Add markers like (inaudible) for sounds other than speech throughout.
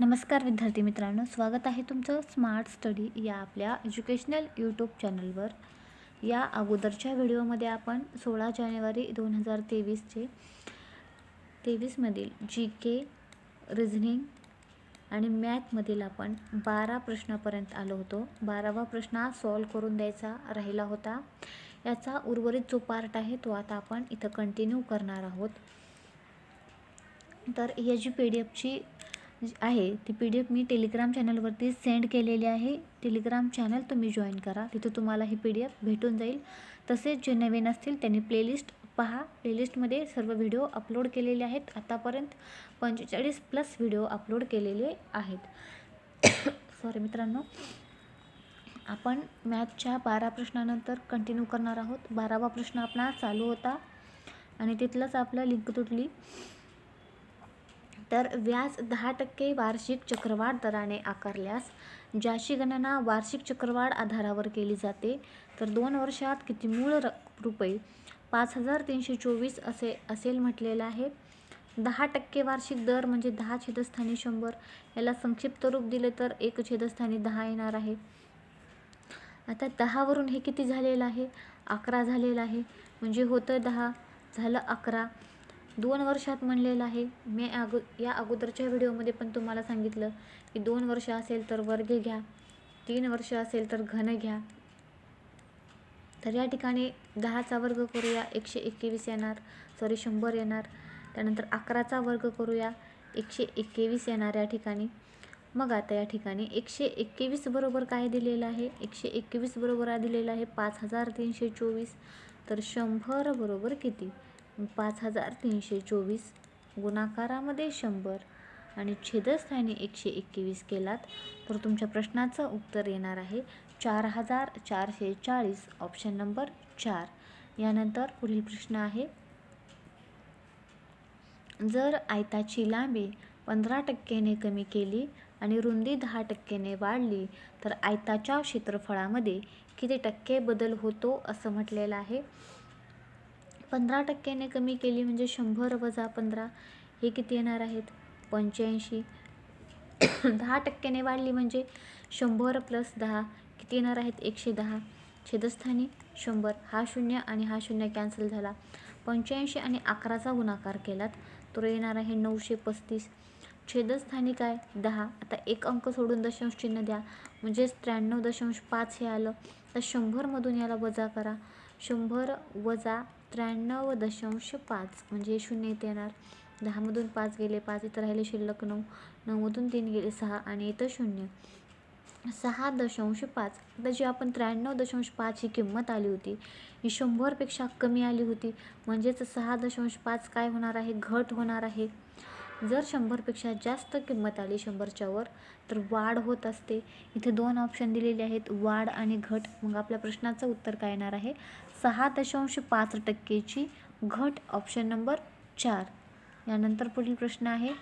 नमस्कार विद्यार्थी मित्रांनो स्वागत आहे तुमचं स्मार्ट स्टडी या आपल्या एज्युकेशनल यूट्यूब चॅनलवर या अगोदरच्या व्हिडिओमध्ये आपण सोळा जानेवारी दोन हजार तेवीसचे तेवीसमधील जी के रिझनिंग आणि मॅथमधील आपण बारा प्रश्नापर्यंत आलो होतो. बारावा प्रश्न सॉल्व करून द्यायचा राहिला होता. याचा उर्वरित जो पार्ट आहे तो आता आपण इथं कंटिन्यू करणार आहोत. तर या जी पी डी एफची आहे. ती पी डी एफ मी टेलिग्राम चॅनलवरती सेंड केलेली आहे. टेलिग्राम चॅनल तुम्ही जॉईन करा. तिथं तुम्हाला ही पी डी एफ भेटून जाईल. तसेच जे नवीन असतील त्यांनी प्लेलिस्ट पहा. प्लेलिस्टमध्ये सर्व व्हिडिओ अपलोड केलेले आहेत. आतापर्यंत पंचेचाळीस प्लस व्हिडिओ अपलोड केलेले आहेत. सॉरी मित्रांनो. आपण मॅथच्या बारा प्रश्नानंतर कंटिन्यू करणार आहोत. बारावा प्रश्न आपला चालू होता. आणि तिथलंच आपलं लिंक तुटली. तर व्याज दहा टक्के वार्षिक चक्रवाढ दराने आकारल्यास ज्याची गणना वार्षिक चक्रवाढ आधारावर केली जाते तर दोन वर्षात किती मूळ र रुपये? पाच हजार तीनशे चोवीस असे असेल म्हटलेलं आहे. दहा टक्के वार्षिक दर म्हणजे दहा छेदस्थानी शंभर. याला संक्षिप्त रूप दिले तर एक छेदस्थानी दहा येणार आहे. आता दहावरून हे किती झालेलं आहे? अकरा झालेलं आहे. म्हणजे होतं दहा. झालं अकरा. दोन वर्षात म्हणलेलं आहे. मी अगो या अगोदरच्या व्हिडिओमध्ये पण तुम्हाला सांगितलं की दोन वर्ष असेल तर वर्ग घ्या तीन वर्ष असेल तर घन घ्या. तर या ठिकाणी दहाचा वर्ग करूया एकशे एकवीस येणार सॉरी शंभर येणार. त्यानंतर अकराचा वर्ग करूया एकशे एकवीस येणार या ठिकाणी. मग आता या ठिकाणी एकशे एकवीस बरोबर काय दिलेलं आहे? एकशे एकवीस बरोबर दिलेलं आहे पाच हजार तीनशे चोवीस. तर शंभर बरोबर किती? पाच हजार तीनशे चोवीस गुणाकारामध्ये शंभर आणि छेदस्थानी एकशे एकवीस केलात तर तुमच्या प्रश्नाचं उत्तर येणार आहे चार हजार चारशे चाळीस ऑप्शन नंबर चार. यानंतर पुढील प्रश्न आहे जर आयताची लांबी पंधरा टक्क्याने कमी केली आणि रुंदी दहा टक्क्याने वाढली तर आयताच्या क्षेत्रफळामध्ये किती टक्के बदल होतो असं म्हटलेलं आहे? पंधरा टक्क्याने कमी केली म्हणजे शंभर वजा पंधरा हे किती येणार आहेत? पंच्याऐंशी. (coughs) दहा टक्क्याने वाढली म्हणजे शंभर प्लस दहा किती येणार आहेत? एकशे दहा. छेदस्थानी शंभर. हा शून्य आणि हा शून्य कॅन्सल झाला. पंच्याऐंशी आणि अकराचा गुणाकार केलात तर येणार आहे नऊशे पस्तीस. छेदस्थानी काय? दहा. आता एक अंक सोडून दशांश चिन्ह द्या. म्हणजेच त्र्याण्णव दशांश पाच हे आलं. तर शंभरमधून याला वजा करा. शंभर वजा त्र्याण्णव दशांश पाच म्हणजे शून्य इथे येणार. दहामधून पाच गेले पाच इथं राहिले शिल्लक नऊ. नऊमधून तीन गेले सहा आणि इथं शून्य. सहा दशांश पाच. आता जी आपण त्र्याण्णव दशांश पाच ही किंमत आली होती ही शंभरपेक्षा कमी आली होती. म्हणजेच सहा दशांश पाच काय होणार आहे? घट होणार आहे. जर शंभरपेक्षा जास्त किंमत आली शंभरच्या वर तर वाढ होत असते. इथे दोन ऑप्शन दिलेले आहेत वाढ आणि घट. मग आपल्या प्रश्नाचं उत्तर काय येणार आहे? सहा दशांश पाच टक्केची घट ऑप्शन नंबर चार. यानंतर पुढील प्रश्न आहे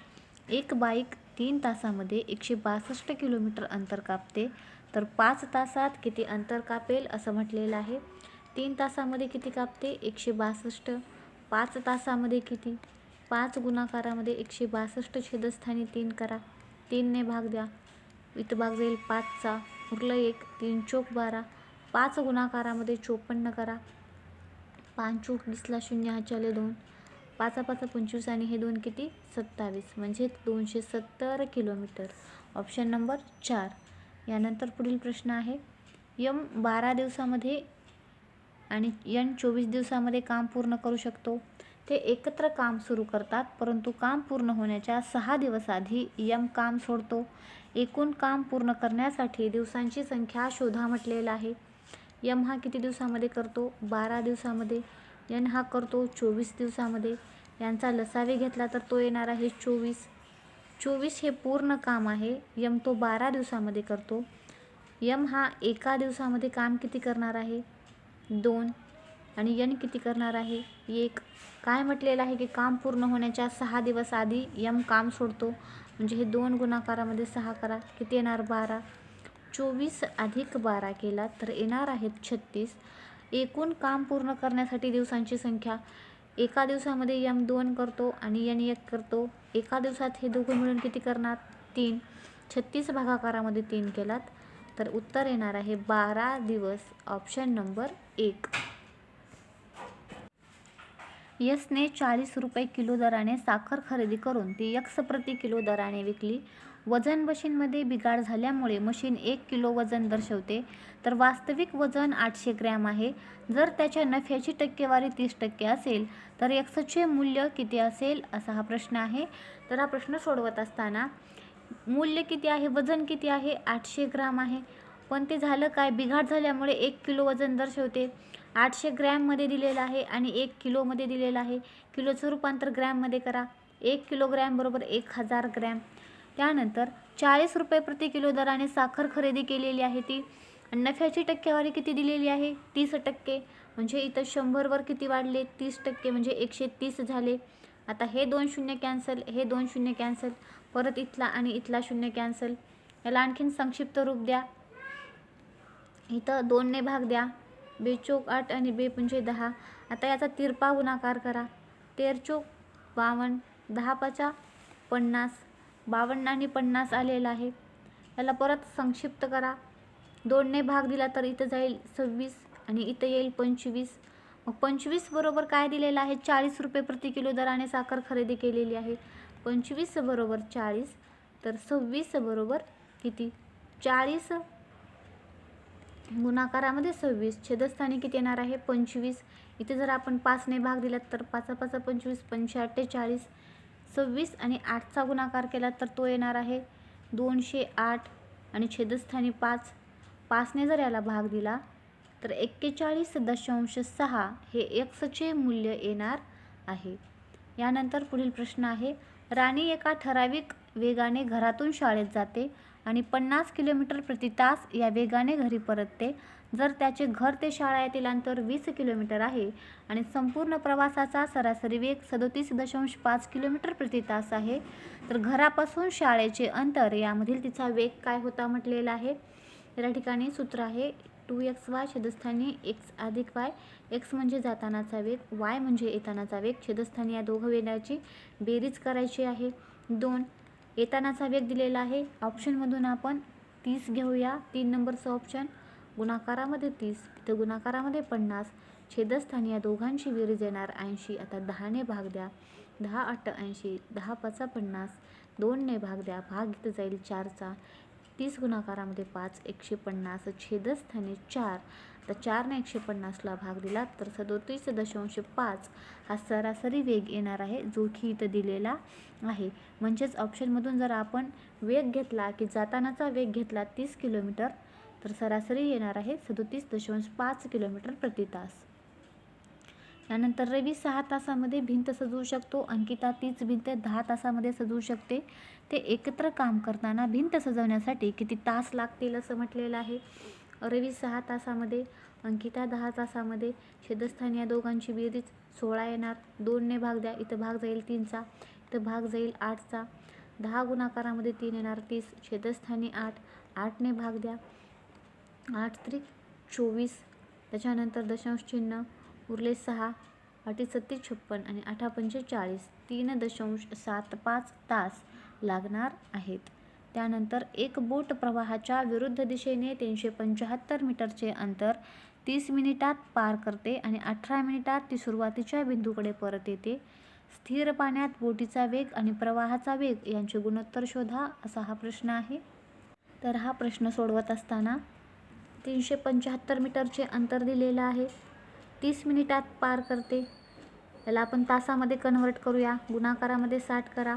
एक बाईक तीन तासामध्ये एकशे बासष्ट किलोमीटर अंतर कापते तर पाच तासात किती अंतर कापेल असं म्हटलेलं आहे? तीन तासामध्ये किती कापते? एकशे बासष्ट. पाच तासामध्ये किती? पाच गुणाकारामध्ये एकशे बासष्ट छेदस्थानी तीन करा. तीनने भाग द्या. इथं भाग जाईल पाचचा. उरलं एक तीन चोक बारा. पाच गुणाकारामध्ये चोपन्न करा. पाच चोक वीसला शून्य हाच्याले दोन. पाचा पाचा पंचवीस आणि हे दोन किती? सत्तावीस. म्हणजे दोनशे सत्तर किलोमीटर. ऑप्शन नंबर चार. यानंतर पुढील प्रश्न आहे. यम बारा दिवसामध्ये आणि यन चोवीस दिवसामध्ये काम पूर्ण करू शकतो. ते एकत्र काम सुरू करतात परंतु काम पूर्ण होण्याच्या सहा दिवस आधी यम काम सोडतो. एकूण काम पूर्ण करण्यासाठी दिवसांची संख्या शोधा म्हटलेला आहे. यम हा किती दिवसामध्ये करतो? बारा दिवसामध्ये. यन हा करतो चोवीस दिवसामध्ये. यांचा लसावी घेतला तर तो येणार आहे चोवीस. चोवीस हे पूर्ण काम आहे. यम तो बारा दिवसामध्ये करतो. यम हा एका दिवसामध्ये काम किती करणार आहे? दोन. आणि यन किती करणार आहे? एक. काय म्हटलेलं आहे की काम पूर्ण होण्याच्या सहा दिवस आधी यम काम सोडतो. म्हणजे हे दोन गुणाकारामध्ये सहा करा. किती येणार? बारा. चोवीस अधिक बारा केला तर येणार आहेत छत्तीस. एकूण काम पूर्ण करण्यासाठी दिवसांची संख्या एका दिवसामध्ये यम दोन करतो आणि यन एक करतो. एका दिवसात हे दोघं मिळून किती करणार? तीन. छत्तीस भागाकारामध्ये तीन केलात. तर उत्तर येणार आहे बारा दिवस. ऑप्शन नंबर एक. यसने चाळीस रुपये किलो दराने साखर खरेदी करून ती यक्स प्रति किलो दराने विकली. वजन मशीनमध्ये बिघाड झाल्यामुळे मशीन एक किलो वजन दर्शवते. तर वास्तविक वजन आठशे ग्रॅम आहे. जर त्याच्या नफ्याची टक्केवारी तीस टक्के असेल तर यक्सचे मूल्य किती असेल असा हा प्रश्न आहे. तर हा प्रश्न सोडवत असताना मूल्य किती आहे? वजन किती आहे? आठशे ग्राम आहे. पण ते झालं काय? बिघाड झाल्यामुळे एक किलो वजन दर्शवते. आठशे ग्रॅममध्ये दिलेलं आहे आणि एक किलोमध्ये दिलेलं आहे. किलोचं रूपांतर ग्रॅममध्ये करा. एक किलोग्रॅम बरोबर एक हजार ग्रॅम. त्यानंतर चाळीस रुपये प्रति किलो दराने साखर खरेदी केलेली आहे ती. आणि नफ्याची टक्केवारी किती दिलेली आहे? तीस टक्के. म्हणजे इथं शंभरवर किती वाढले? तीस टक्के म्हणजे एकशे तीस झाले. आता हे दोन शून्य कॅन्सल हे दोन शून्य कॅन्सल. परत इथला आणि इथला शून्य कॅन्सल. याला आणखीन संक्षिप्त रूप द्या. इथं दोनने भाग द्या. बेचोक आठ आणि बे दहा. आता याचा तिरपा गुणाकार करा. तेरचोक बावन्न. दहा पचा पन्नास. बावन्न आणि पन्नास आलेला आहे. याला परत संक्षिप्त करा. दोनने भाग दिला तर इथं जाईल सव्वीस आणि इथं येईल पंचवीस. मग पंचवीस बरोबर काय दिलेलं आहे? चाळीस रुपये प्रति किलो दराने साखर खरेदी केलेली आहे. पंचवीस बरोबर चाळीस. तर सव्वीस बरोबर किती? चाळीस गुणाकारामध्ये सव्वीस छेदस्थानी किती येणार आहे? पंचवीस. इथे जर आपण पाचने भाग दिला तर पाचा पाचा पंचवीस पंचे अठ्ठेचाळीस सव्वीस आणि आठचा गुणाकार केला तर तो येणार आहे दोनशे आठ आणि छेदस्थानी पाच. पाचने जर याला भाग दिला तर एक्केचाळीस दशांश सहा हे एक्सचे मूल्य येणार आहे. यानंतर पुढील प्रश्न आहे राणी एका ठराविक वेगाने घरातून शाळेत जाते. आणि पन्नास किलोमीटर प्रति तास या वेगाने घरी परतते. जर त्याचे घर ते शाळा येथील अंतर वीस किलोमीटर आहे आणि संपूर्ण प्रवासाचा सरासरी वेग सदोतीस दशांश पाच किलोमीटर प्रति तास आहे तर घरापासून शाळेचे अंतर यामधील तिचा वेग काय होता म्हटलेला आहे? या ठिकाणी सूत्र आहे टू एक्स वाय छेदस्थानी एक्स अधिक वाय. एक्स म्हणजे जातानाचा वेग वाय म्हणजे येतानाचा वेग. छेदस्थानी या दोघं वेगाची बेरीज करायची आहे. दोन येतानाचा वेग दिलेला आहे. ऑप्शनमधून आपण तीस घेऊया. तीन नंबरचं ऑप्शन गुणाकारामध्ये तीस तिथं गुणाकारामध्ये पन्नास. छेदस्थानी या दोघांची बेरीज येणार ऐंशी. आता दहाने भाग द्या. दहा अट्ट ऐंशी दहा पाचा पन्नास दोनने भाग द्या. भाग इथं जाईल चारचा. तीस गुणाकारामध्ये पाच एकशे पन्नास. छेदस्थानी चार. तर चारने एकशे पन्नासला भाग दिला तर सदोतीस दशांश पाच हा सरासरी वेग येणार आहे जो की इथं दिलेला आहे. म्हणजेच ऑप्शनमधून जर आपण वेग घेतला की जातानाचा वेग घेतला तीस किलोमीटर तर सरासरी येणार आहे सदोतीस दशांश पाच किलोमीटर प्रति तास. त्यानंतर रवी सहा तासामध्ये भिंत सजवू शकतो अंकिता तीच भिंत दहा तासामध्ये सजवू शकते. ते एकत्र काम करताना भिंत सजवण्यासाठी किती तास लागतील असं म्हटलेलं आहे? रवी सहा तासामध्ये अंकिता दहा तासामध्ये छेदस्थानी या दोघांची बेरीज सोळा येणार. दोनने भाग द्या इथं भाग जाईल तीनचा इथं भाग जाईल आठचा. दहा गुणाकारामध्ये तीन येणार तीस छेदस्थानी आठ आठने भाग द्या. आठ त्रिक चोवीस त्याच्यानंतर दशांश चिन्ह उरले सहा अटी सत्तीस छप्पन आणि अठा पंचेचाळीस. तीन दशांश सात पाच तास लागणार आहेत. त्यानंतर एक बोट प्रवाहाच्या विरुद्ध दिशेने तीनशे पंच्याहत्तर मीटरचे अंतर तीस मिनिटात पार करते आणि अठरा मिनिटात ती सुरुवातीच्या बिंदूकडे परत येते. स्थिर पाण्यात बोटीचा वेग आणि प्रवाहाचा वेग यांचे गुणोत्तर शोधा असा हा प्रश्न आहे. तर हा प्रश्न सोडवत असताना तीनशे पंच्याहत्तर मीटरचे अंतर दिलेलं आहे. तीस मिनिटात पार करते. याला आपण तासामध्ये कन्वर्ट करूया. गुणाकारामध्ये साठ करा.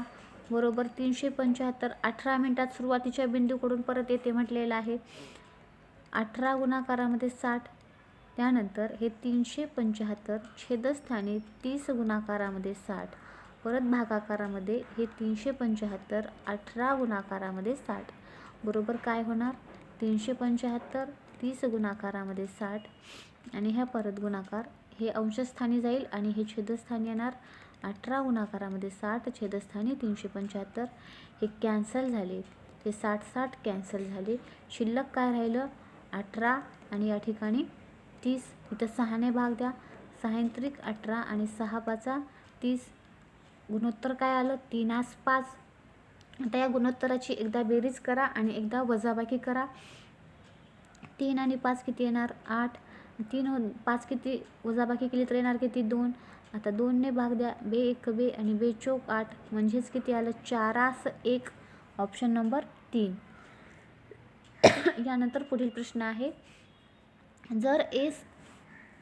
बरोबर तीनशे पंच्याहत्तर अठरा मिनटात सुरुवातीच्या बिंदूकडून परत येते म्हटलेलं आहे. अठरा गुणाकारामध्ये साठ त्यानंतर हे तीनशे पंच्याहत्तर छेदस्थानी तीस गुणाकारामध्ये साठ परत भागाकारामध्ये हे तीनशे पंच्याहत्तर अठरा गुणाकारामध्ये साठ. बरोबर काय होणार? तीनशे पंच्याहत्तर तीस गुणाकारामध्ये साठ आणि ह्या परत गुणाकार हे अंशस्थानी जाईल आणि हे छेदस्थानी येणार. अठरा गुणाकारामध्ये साठ छेदस्थानी तीनशे पंच्याहत्तर हे कॅन्सल झाले. हे साठ साठ कॅन्सल झाले. शिल्लक काय राहिलं? अठरा आणि या ठिकाणी तीस. इथं सहाने भाग द्या. सहांत्रिक अठरा आणि सहा पाचा तीस. गुणोत्तर काय आलं? तीन आस पाच. आता या गुणोत्तराची एकदा बेरीज करा आणि एकदा वजाबाकी करा. तीन आणि पाच किती येणार? आठ. तीन पाच किती? वजाबाकी केली तर येणार किती? दोन. आता दोनने भाग द्या. बे एक बे आणि बे चोक आठ. म्हणजेच किती आलं? चारास एक. ऑप्शन नंबर तीन. (coughs) यानंतर पुढील प्रश्न आहे. जर एस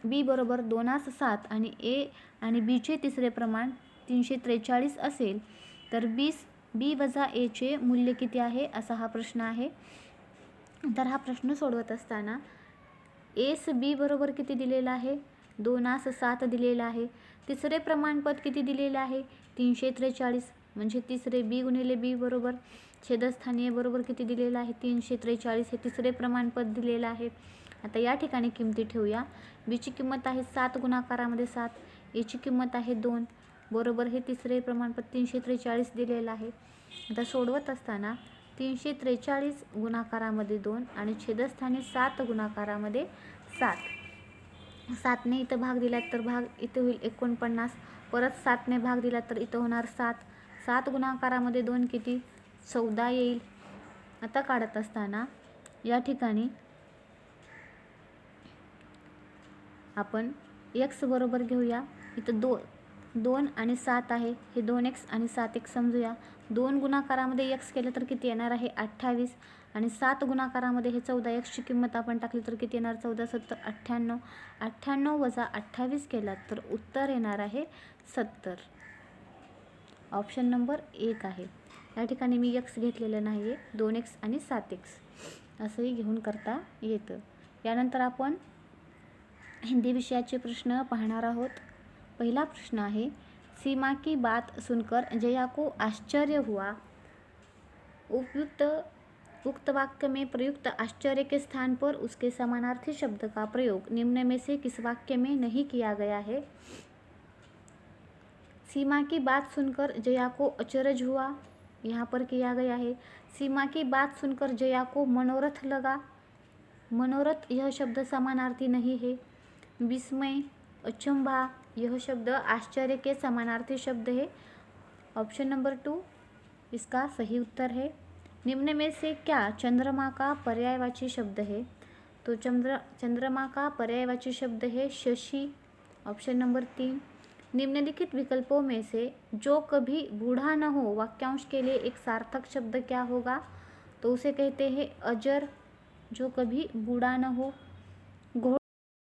बी बरोबर दोनास सात आणि ए आणि बीचे तिसरे प्रमाण तीनशे त्रेचाळीस असेल तर बीस बी वजा एचे मूल्य किती आहे? असा हा प्रश्न आहे. तर हा प्रश्न सोडवत असताना एस बी बरोबर किती दिलेला आहे? दोनास सात दिलेला आहे. तिसरे प्रमाणपद किती दिलेले आहे? तीनशे त्रेचाळीस. म्हणजे तिसरे बी गुणिले बी बरोबर. छेदस्थानीय बरोबर किती दिलेलं आहे? तीनशे त्रेचाळीस. हे तिसरे प्रमाणपद दिलेलं आहे. आता या ठिकाणी किमती ठेवूया. बीची किंमत आहे सात गुणाकारामध्ये सात. एची किंमत आहे दोन. बरोबर हे तिसरे प्रमाणपद तीनशे त्रेचाळीस दिलेलं आहे. आता सोडवत असताना तीनशे त्रेचाळीस गुणाकारामध्ये दोन आणि छेदस्थानी सात गुणाकारामध्ये सात. सातने इथं भाग दिलात तर भाग इथं होईल एकोणपन्नास. परत सातने भाग दिला तर इथं होणार सात. सात गुणाकारामध्ये दोन किती? चौदा येईल. आता काढत असताना या ठिकाणी आपण एक्स बरोबर घेऊया. इथं दो दोन आणि सात आहे. हे दोन एक्स आणि सात एक समजूया. दोन गुणाकारामध्ये एक्स केलं तर किती येणार आहे? अठ्ठावीस. आणि सात गुणाकारामध्ये हे चौदा एक्सची किंमत आपण टाकली तर किती येणार? चौदा सत्तर अठ्ठ्याण्णव. अठ्ठ्याण्णव वजा अठ्ठावीस केलात तर उत्तर येणार आहे सत्तर. ऑप्शन नंबर एक आहे. या ठिकाणी मी एक्स घेतलेलं नाही आहे दोन एक्स आणि सात एक्स असंही घेऊन करता येतं. यानंतर आपण हिंदी विषयाचे प्रश्न पाहणार आहोत. पहिला प्रश्न आहे सीमा की बात सुनकर जया को आश्चर्य हुआ. उपयुक्त उक्त वाक्य में प्रयुक्त आश्चर्य के स्थान पर उसके समानार्थी शब्द का प्रयोग निम्न में से किस वाक्य में नहीं किया गया है? सीमा की बात सुनकर जया को अचरज हुआ। यहाँ पर किया गया है। सीमा की बात सुनकर जया को मनोरथ लगा। मनोरथ, यह शब्द समानार्थी नहीं है। विस्मय, अचंभा, यह शब्द आश्चर्य के समानार्थी शब्द है। ऑप्शन नंबर टू, इसका सही उत्तर है। निम्न में से क्या चंद्रमा का पर्यायवाची शब्द है? तो चंद्र, चंद्रमा का पर्यायवाची शब्द है शशि ऑप्शन नंबर तीन। निम्नलिखित विकल्पों में से जो कभी बूढ़ा न हो, वाक्यांश के लिए एक सार्थक शब्द क्या होगा? तो उसे कहते हैं अजर, जो कभी बूढ़ा न हो।